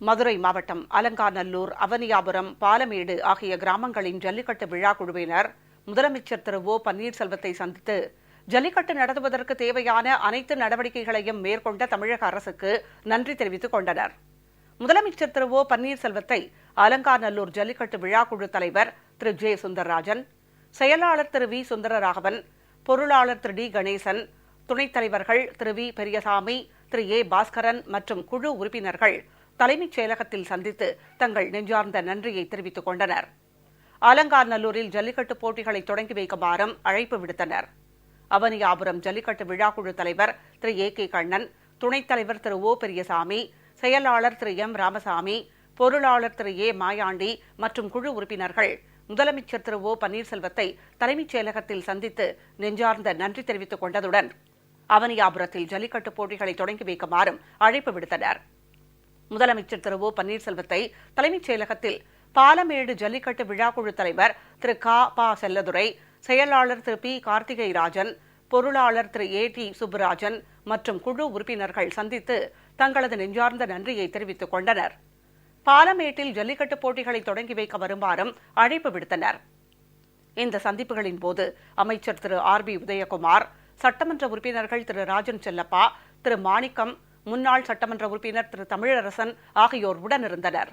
மதுரை மாவட்டம் அலங்காநல்லூர் அவனியாபுரம் பாலமேடு ஆகிய கிராமங்களின் ஜல்லிக்கட்டு விழா குழுவினர் முதலமைச்சர் திரு ஓ பன்னீர்செல்வத்தை சந்தித்து ஜல்லிக்கட்டு நடத்துவதற்கு தேவையான அனைத்து நடவடிக்கைகளையும் மேற்கொண்ட தமிழக அரசுக்கு நன்றி தெரிவித்துக் கொண்டனர். முதலமைச்சர் திரு ஓ பன்னீர்செல்வத்தை அலங்காநல்லூர் ஜல்லிக்கட்டு விழாக்குழு தலைவர் திரு ஜே சுந்தரராஜன் செயலாளர் திரு வி சுந்தரராகவன் பொருளாளர் திரு டி கணேசன் துணைத் தலைவர்கள் திரு V Periyasamy Thiru A Bhaskaran மற்றும் குழு உறுப்பினர்கள் தலைமைச் செயலகத்தில் சந்தித்து தங்கள் நெஞ்சார்ந்த நன்றியை தெரிவித்துக் கொண்டனர். அலங்காநல்லூரில் ஜல்லிக்கட்டு போட்டிகளை தொடங்கி வைக்குமாறும் அழைப்பு விடுத்தனர். அவனியாபுரம் ஜல்லிக்கட்டு விழாக்குழு தலைவர் திரு. ஏ. கே. கண்ணன் துணைத் தலைவர் திரு. ஓ. பெரியசாமி செயலாளர் திரு. எம். ராமசாமி பொருளாளர் திரு. ஏ. மாயாண்டி மற்றும் குழு உறுப்பினர்கள் முதலமைச்சர் திரு. ஓ. பன்னீர்செல்வத்தை தலைமைச் செயலகத்தில் சந்தித்து நெஞ்சார்ந்த நன்றி தெரிவித்துக் கொண்டதுடன் அவனியாபுரத்தில் ஜல்லிக்கட்டு போட்டிகளை தொடங்கி வைக்குமாறும் அழைப்பு விடுத்தனர். முதலமைச்சர் திரு ஓ பன்னீர்செல்வத்தை தலைமைச் செயலகத்தில் பாலமேடு ஜல்லிக்கட்டு விழாக்குழு தலைவர் திரு கா. பா. செல்லதுரை செயலாளர் திரு பி. கார்த்திகை ராஜன் பொருளாளர் திரு ஏ. டி. சுப்புராஜன் மற்றும் குழு உறுப்பினர்கள் சந்தித்து தங்களது நெஞ்சார்ந்த நன்றியை தெரிவித்துக் கொண்டனர். பாலமேட்டில் ஜல்லிக்கட்டு போட்டிகளை தொடங்கி வைக்க வருமாறும் அழைப்பு விடுத்தனர். இந்த சந்திப்புகளின் போது அமைச்சர் திரு ஆர் பி உதயகுமார் சட்டமன்ற உறுப்பினர்கள் திரு ராஜன் செல்லப்பா திரு மாணிக்கம் முன்னாள் சட்டமன்ற உறுப்பினர் திரு தமிழரசன் ஆகியோர் உடனிருந்தனர்.